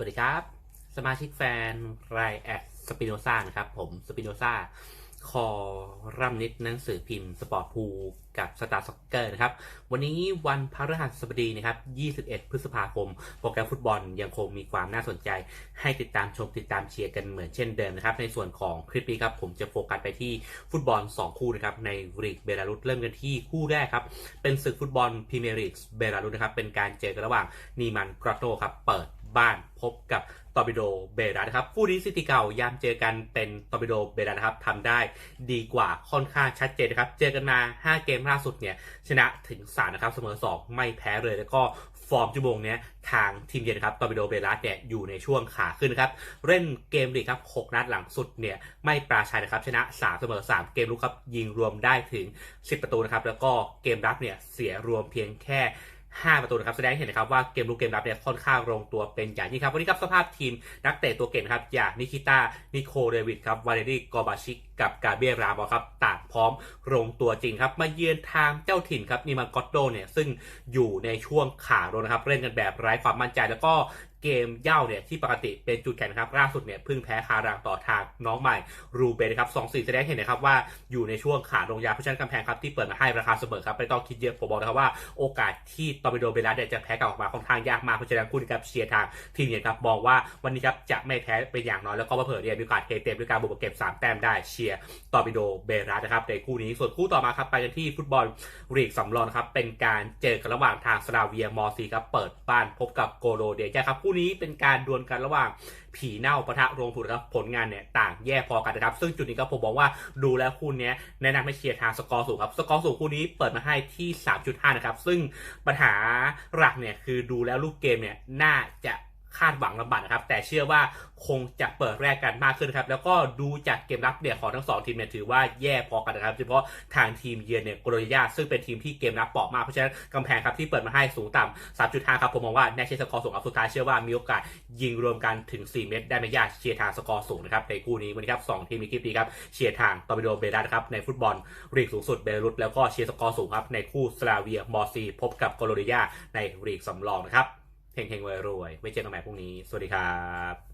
วัสดีครับ สมาชิกแฟนรายแอดสปิโนซ่านะครับ ผมสปิโนซ่าคอรัมนิดหนังสือพิมพ์สปอร์ตพูกับสตาร์ซ็อกเกอร์นะครับ วันนี้วันพฤหัสบดีนะครับ 21 พฤษภาคม โปรแกรมฟุตบอลยังคงมีความน่าสนใจ ให้ติดตามชมติดตามเชียร์กันเหมือนเช่นเดิมนะครับ ในส่วนของคลิปนี้ครับ ผมจะโฟกัสไปที่ฟุตบอล 2 คู่นะครับ ในลีกเบลารุสเริ่มกันที่คู่แรกครับ เป็นศึกฟุตบอลพรีเมียร์ลีกเบลารุสนะครับเป็นการเจอกันระหว่างนีมันกราโตครับเปิด บ้านพบกับตอร์ปิโดเบรัสนะครับคู่นี้ซิตี้เก่ายามเจอกันเป็นตอร์ปิโดเบรัสนะครับทำได้ดีกว่าค่อนข้างชัดเจนนะครับ เจอกันมา 5 เกมล่าสุดเนี่ยชนะถึง 3 นะครับ เสมอ 2 ไม่แพ้เลยแล้วก็ฟอร์มชั่วโมงเนี้ยทางทีมเยือนครับตอร์ปิโดเบรัสเนี่ยอยู่ในช่วงขาขึ้นครับเล่นเกมลีกครับ6นัดหลังสุดเนี่ยไม่ปราชัยนะครับชนะ3เสมอ3 เกมลุกครับยิงรวมได้ถึง 10 ประตูนะครับแล้วก็เกมรับเนี่ยเสียรวมเพียงแค่ 5 ประตูนะครับแสดงให้เห็นนะครับว่าเกมลุกเกมรับเนี่ยค่อนข้างลงตัวเป็นอย่างยิ่งครับวันนี้ครับสภาพทีมนักเตะตัวเก่งครับอย่างนิคิต้านิโคเดวิดครับวาเลรีกอบาชิกกับกาเบียรามอครับต่างพร้อมลงตัวจริงครับ มาเยือนทางเจ้าถิ่นครับนิมันกอตโดเนี่ยซึ่งอยู่ในช่วงขาลงนะครับ เล่นกันแบบไร้ความมั่นใจแล้วก็ เกมเย่าเนี่ยที่ปกติเป็นจุดแข็งครับล่าสุดเนี่ยเพิ่งแพ้คารังต่อทางน้องใหม่รูเบนครับสองสี่แสดงเห็นนะครับว่าอยู่ในช่วงขาลงยาเพราะฉะนั้นกำแพงครับที่เปิดมาให้ราคาเสมอครับไม่ต้องคิดเยอะผมบอกนะครับว่าโอกาสที่ตอร์ปิโดเบลัสเนี่ยจะแพ้กลับออกมาค่อนข้างยากมากเพราะฉะนั้นคุณกับเชียร์ทางทีมเนี่ยครับมองว่าวันนี้ครับจะไม่แพ้เป็นอย่างน้อยแล้วก็เผื่อเนี่ยมีโอกาสเทเต็มด้วยการบุกเก็บ 3 แต้มได้เชียร์ตอร์ปิโดเบลัสนะครับในคู่นี้ส่วนคู่ต่อมาครับไปกันที่ฟุตบอลลีกสำรองนครับเป็นการเจอกันระหว่างทางสลาเวียมอซีครับเปิดบ้านพบกับโกโลเดจครับคูู่นี้เป็นการดวลกันระหว่างผีเน่าปะทะโรงผุดครับผลงานเนี่ยต่างแย่พอกันนะครับ ซึ่งจุดนี้ก็ผมบอกว่าดูแล้วคู่นี้แนะนำให้เชียร์ทางสกอร์สูงครับสกอร์สูงคู่นี้เปิดมาให้ที่ 3.5 นะครับ ซึ่งปัญหาหลักเนี่ยคือดูแล้วลูกเกมเนี่ยน่าจะ คาดหวังลำบากนะครับ แต่เชื่อว่าคงจะเปิดแรกกันมากขึ้นครับ แล้วก็ดูจากเกมรับเนี่ยของทั้งสองทีมเนี่ยถือว่าแย่พอกันนะครับโดยเฉพาะทางทีมเยือนเนี่ยโกลยาซึ่งเป็นทีมที่เกมรับเปราะมากเพราะฉะนั้นกำแพงครับที่เปิดมาให้สูงต่ำ3.5ครับผมมองว่าแน่ใช่สกอร์สูงอัพสุดท้ายเชื่อว่ามีโอกาสยิงรวมกันถึง 4 เม็ดได้ไม่ยากเชียร์ทางสกอร์สูงนะครับในคู่นี้วันนี้ครับสองทีมมีคลิปดีครับเชียร์ทางตอร์ปิโดเบรัสครับในฟุตบอลลีกสูงสุดเบรุสแล้วก็เชียร์สกอร์สูงครับในคู่สลาเวียมอร์ซีพบกับโกลยาในลีกสำรองนะครับ เฮงเฮงรวยๆไว้เจอกันใหม่พรุ่งนี้ สวัสดีครับ